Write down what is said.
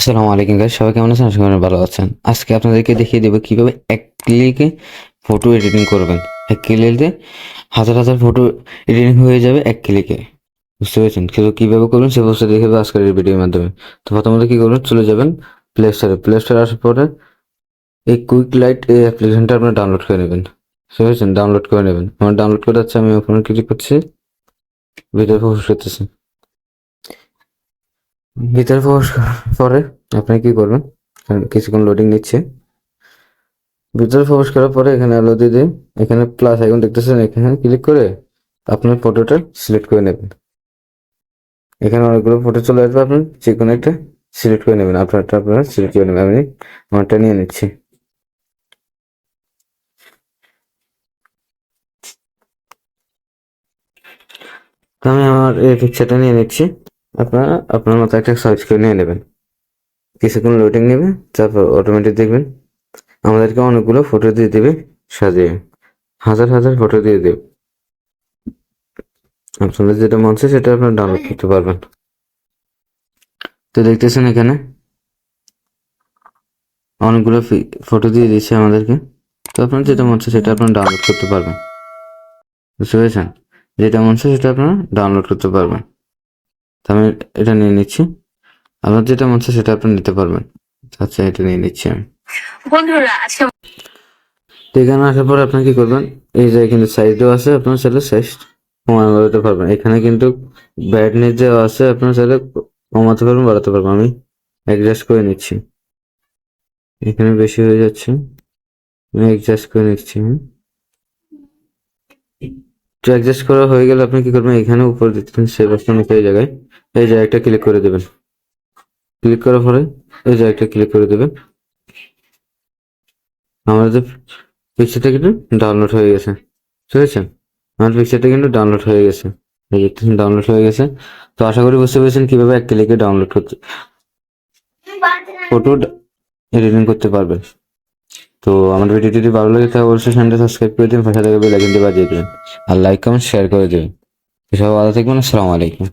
আসসালামু আলাইকুম গাইস সবাই কেমন আছেন? আশা করি ভালো আছেন। আজকে আপনাদেরকে দেখিয়ে দেবো কীভাবে এক ক্লিকে ফটো এডিটিং করবেন। এক ক্লিকে হাজার হাজার ফটো এডিটিং হয়ে যাবে এক ক্লিকে বুঝতে পেরেছেন? কিন্তু কীভাবে করবেন সে বস্তু দেখে আজকের এই ভিডিওর মাধ্যমে। তো প্রথমত কী করবেন? চলে যাবেন প্লে স্টোরে প্লে স্টোরে আসার পরে এই কুইক লাইট এই অ্যাপ্লিকেশনটা আপনার ডাউনলোড করে নেবেন। বুঝতে পেরেছেন? ডাউনলোড করে নেবেন। আমার ডাউনলোড করে যাচ্ছে, আমি ওখানে ক্লিক করছি। ভিডিও প্রবেশ করতেছি। ভিতরে প্রবেশ করার পরে আপনি কি করবেন? কিছুক্ষণ লোডিং নিচ্ছে। ভিতরে প্রবেশ করার পরে এখানে আলো দিয়ে দিন। এখানে প্লাস আইকন দেখতেছেন এখানে ক্লিক করে আপনার ফটোটা সিলেক্ট করে নেবেন। এখানে অনেকগুলো ফটো চলে আসবে আপনি যে কোনো একটা সিলেক্ট করে নেবেন। আপনারটা আপনারা সিলেক্ট করে নেবেন। আমি আমারটা নিয়ে নিচ্ছি। আমি আমার এই পিকচারটা নিয়ে নিচ্ছি। আপনারা আপনার মতো একটা সার্চ করে নিয়ে নেবেন। কিছুক্ষণ লোডিং নেবে, তারপর অটোমেটিক দেখবেন আমাদেরকে অনেকগুলো ফটো দিয়ে দেবে, সাজিয়ে। হাজার হাজার ফটো দিয়ে দেবে। আপনাদের যেটা মন সেটা আপনারা ডাউনলোড করতে পারবেন। তো দেখতেছেন এখানে অনেকগুলো ফটো দিয়ে দিচ্ছে আমাদেরকে। তো আপনার যেটা মন সেটা আপনারা ডাউনলোড করতে পারবেন। বুঝতে পেরেছেন? যেটা মন সেটা আপনারা ডাউনলোড করতে পারবেন। আমি এটা নিয়ে নিচ্ছি। আপনার যেটা মন চায় সেটা আপনি নিতে পারবেন। আচ্ছা এটা নিয়ে নিচ্ছি আমি। বন্ধুরা আজকে এখানে আসার পর আপনি কি করবেন? এই যে কিন্তু সাইজ দেওয়া আছে আপনার চাইলে সাইজ কমানো বাড়াতে পারবেন। এখানে কিন্তু ব্রাইটনেস দেওয়া আছে আপনার চাইলে কমাতে পারবেন বাড়াতে পারবেন। আমি অ্যাডজাস্ট করে নিচ্ছি। এখানে বেশি হয়ে যাচ্ছে। আমি অ্যাডজাস্ট করে নিচ্ছি। তো অ্যাডজাস্ট করা হয়ে গেলে আপনি কি করবেন? এখানে উপর দিচ্ছেন সেভ অপশন এই জায়গায়। এই জায়গাটা ক্লিক করে দেবেন। ক্লিক করার পরে এই জায়গাটা ক্লিক করে দেবেন। আমাদের পিকচারটা কিন্তু ডাউনলোড হয়ে গেছে। ঠিক আছে আমার পিকচারটা কিন্তু ডাউনলোড হয়ে গেছে। এই ডাউনলোড হয়ে গেছে। তো আশা করি বুঝতে পেরেছেন কীভাবে এক ক্লিকে ডাউনলোড করতে ফটো এডিটিং করতে পারবেন। তো আমার ভিডিও যদি ভালো লাগে তাহলে অবশ্যই চ্যানেলটা সাবস্ক্রাইব করে দিন, পাশে থেকে বেল আইকনটি বাজিয়ে দেবেন। আর লাইক কমেন্ট শেয়ার করে দেবেন। সবাই ভালো থাকবেন, আসসালামু আলাইকুম।